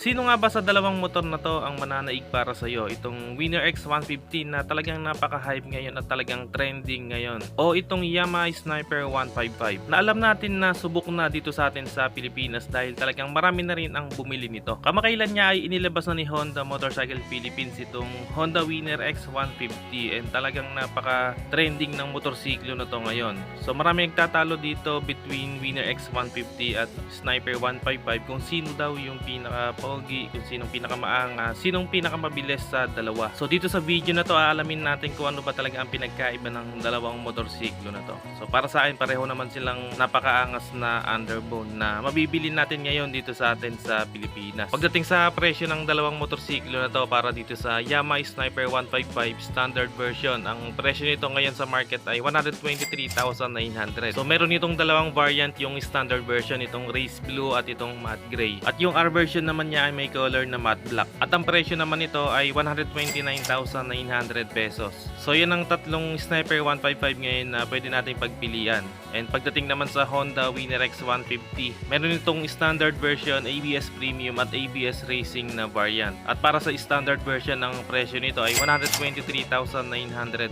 Sino nga ba sa dalawang motor na to ang mananaig para sa iyo? Itong Winner X150 na talagang napaka-hype ngayon at talagang trending ngayon. O itong Yamaha Sniper 155 na alam natin na subok na dito sa atin sa Pilipinas dahil talagang marami na rin ang bumili nito. Kamakailan niya ay inilabas na ni Honda Motorcycle Philippines itong Honda Winner X150 and talagang napaka-trending ng motorsiklo na to ngayon. So marami nagtatalo dito between Winner X150 at Sniper 155 kung sino daw yung pinaka pogi, kung sinong pinakamaangas, sinong pinakamabilis sa dalawa. So dito sa video na to, aalamin natin kung ano ba talaga ang pinagkaiba ng dalawang motorsiklo na to. So para sa akin, pareho naman silang napakaangas na underbone na mabibili natin ngayon dito sa atin sa Pilipinas. Pagdating sa presyo ng dalawang motorsiklo na to para dito sa Yamaha Sniper 155 standard version, ang presyo nito ngayon sa market ay 123,900. So meron itong dalawang variant, yung standard version, itong race blue at itong matte gray. At yung R version naman niya ay may color na matte black. At ang presyo naman nito ay 129,900 pesos. So yan ang tatlong Sniper 155 ngayon na pwede nating pagpilian. And pagdating naman sa Honda Winner X150, meron itong standard version, ABS Premium at ABS Racing na variant. At para sa standard version, ang presyo nito ay 123,900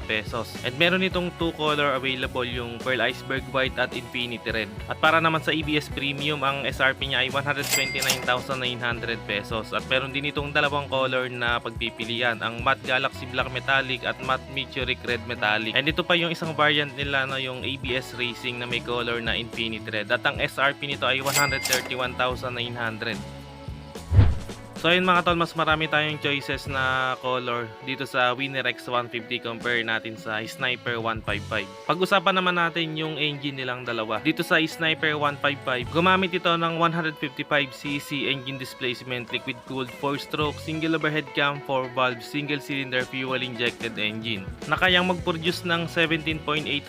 pesos. And meron itong two color available, yung Pearl Iceberg White at Infinity Red. At para naman sa ABS Premium, ang SRP niya ay 129,900 pesos. At meron din itong dalawang color na pagpipilian, ang Matte Galaxy Black Metallic at Matte Meteoric Red Metallic. And ito pa yung isang variant nila na yung ABS Racing na may color na Infinity Red. At ang SRP nito ay 131,900. So ayun mga tol, mas marami tayong choices na color dito sa Winner X150 compare natin sa Sniper 155. Pag-usapan naman natin yung engine nilang dalawa. Dito sa Sniper 155, gumamit ito ng 155cc engine displacement liquid cooled 4-stroke single overhead cam 4 valve single cylinder fuel injected engine na kayang mag-produce ng 17.8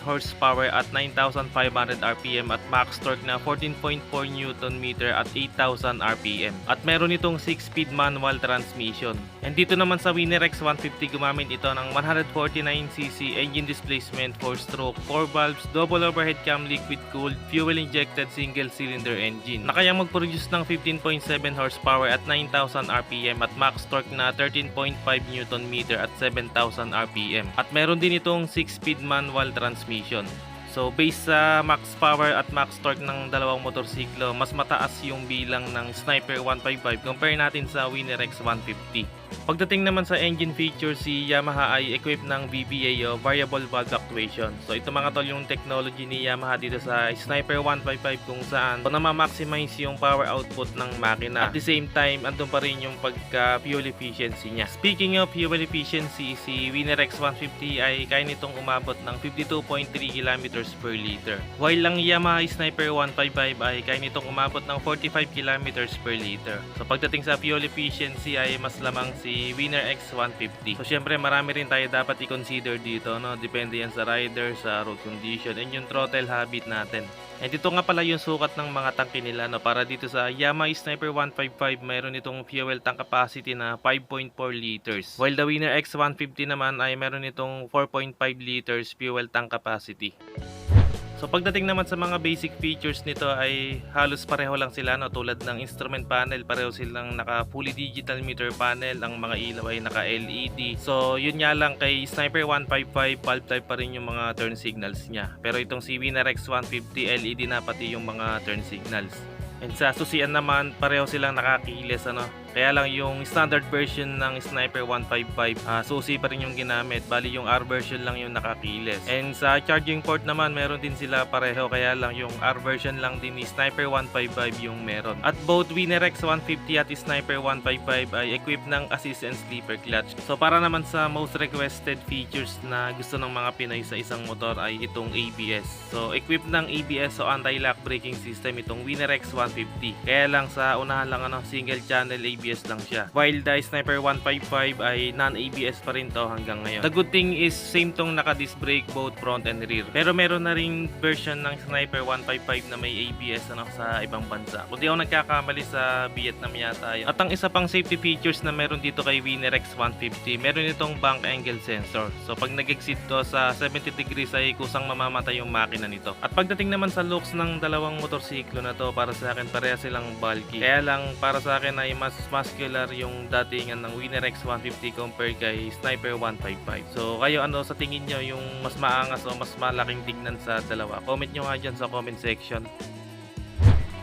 horsepower at 9,500 rpm at max torque na 14.4 Nm at 8,000 rpm. At meron itong 6-speed manual transmission. And dito naman sa Winner X150 gumamit ito ng 149cc engine displacement 4-stroke 4 valves double overhead cam liquid cooled fuel injected single cylinder engine na kayang mag-produce ng 15.7 horsepower at 9,000 rpm at max torque na 13.5 Nm at 7,000 rpm. At meron din itong 6-speed manual transmission. So based sa max power at max torque ng dalawang motorsiklo, mas mataas yung bilang ng Sniper 155 compare natin sa Winner X150. Pagdating naman sa engine feature, si Yamaha ay equipped ng VVA o Variable Valve Actuation. So ito mga tol yung technology ni Yamaha dito sa Sniper 155 kung saan so, na-maximize yung power output ng makina. At the same time, andun pa rin yung pagka fuel efficiency niya. Speaking of fuel efficiency, si Winner X150 ay kaya nitong umabot ng 52.3 km per liter. While ang Yamaha Sniper 155 ay kaya nitong umabot ng 45 km per liter. So pagdating sa fuel efficiency ay mas lamang si Winner X150. So syempre marami rin tayo dapat i-consider dito, no? Depende yan sa rider, sa road condition, and yung throttle habit natin. And ito nga pala yung sukat ng mga tangke nila no para dito sa Yamaha Sniper 155 mayroon itong fuel tank capacity na 5.4 liters. While the Winner X150 naman ay meron itong 4.5 liters fuel tank capacity. So pagdating naman sa mga basic features nito ay halos pareho lang sila no tulad ng instrument panel pareho silang naka fully digital meter panel ang mga ilaw ay naka LED. So yun nga lang kay Sniper 155 bulb type pa rin yung mga turn signals niya. Pero itong si Winner X150 LED na pati yung mga turn signals. And sa susian naman pareho silang nakakiles ano. Kaya lang yung standard version ng Sniper 155 ah, susi pa rin yung ginamit. Bali yung R version lang yung nakakiles. And sa charging port naman meron din sila pareho kaya lang yung R version lang din ni Sniper 155 yung meron. At both Winner X150 at Sniper 155 ay equipped ng assist and sleeper clutch. So para naman sa most requested features na gusto ng mga Pinoy sa isang motor ay itong ABS. So equipped ng ABS o anti-lock braking system itong Winner X150. Kaya lang sa unahan lang ano single channel ABS lang siya. While the Sniper 155 ay non-ABS pa rin to hanggang ngayon. The good thing is same tong naka-disc brake both front and rear. Pero meron na ring version ng Sniper 155 na may ABS ano, sa ibang bansa. Kung di ako nagkakamali sa Vietnam yata yun. At ang isa pang safety features na meron dito kay Winner X150, meron itong bank angle sensor. So pag nag-exit to sa 70 degrees ay kusang mamamatay yung makina nito. At pagdating naman sa looks ng dalawang motorsiklo na to, para sa akin pareha silang bulky. Kaya lang para sa akin ay mas muscular yung datingan ng Winner X 150 compare kay Sniper 155. So kayo ano sa tingin nyo yung mas maangas o mas malaking tignan sa dalawa? Comment nyo nga dyan sa comment section.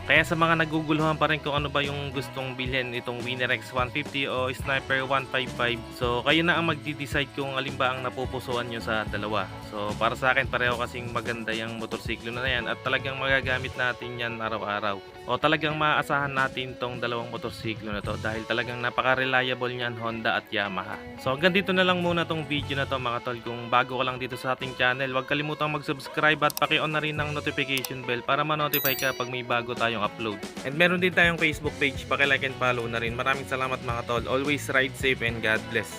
Kaya sa mga naguguluhan pa rin kung ano ba yung gustong bilhin itong Winner X 150 o Sniper 155. So kayo na ang magdi-decide kung alin ba ang napupusuan nyo sa dalawa. So para sa akin pareho kasing maganda yung motorsiklo na yan at talagang magagamit natin yan araw-araw. O talagang maaasahan natin tong dalawang motorsiklo na to dahil talagang napaka-reliable niyan Honda at Yamaha. So hanggang dito na lang muna tong video na to mga tol. Kung bago ka lang dito sa ating channel, huwag kalimutang mag-subscribe at paki-on na rin ang notification bell para ma-notify ka pag may bago tayong upload. And meron din tayong Facebook page, paki-like and follow na rin. Maraming salamat mga tol. Always ride safe and God bless.